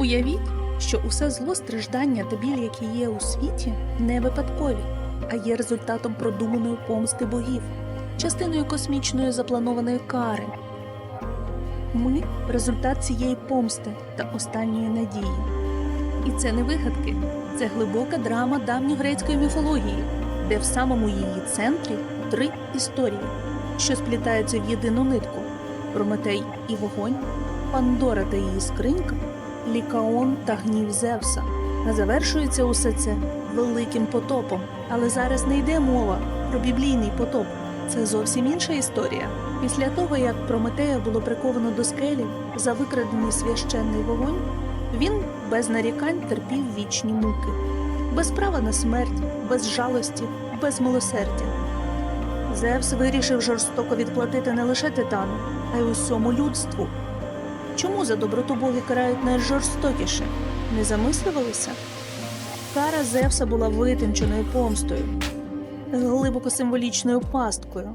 Уявіть, що усе зло, страждання та біль, які є у світі, не випадкові, а є результатом продуманої помсти богів, частиною космічної запланованої кари. Ми результат цієї помсти та останньої надії. І це не вигадки, це глибока драма давньогрецької міфології, де в самому її центрі три історії, що сплітаються в єдину нитку: Прометей і вогонь, Пандора та її скринька, Лікаон та гнів Зевса. А завершується усе це великим потопом. Але зараз не йде мова про біблійний потоп. Це зовсім інша історія. Після того, як Прометея було приковано до скелі за викрадений священний вогонь, він без нарікань терпів вічні муки, без права на смерть, без жалості, без милосердя. Зевс вирішив жорстоко відплатити не лише титану, а й усьому людству. Чому за доброту боги карають найжорстокіше? Не замислювалися? Кара Зевса була витонченою помстою, глибоко символічною пасткою,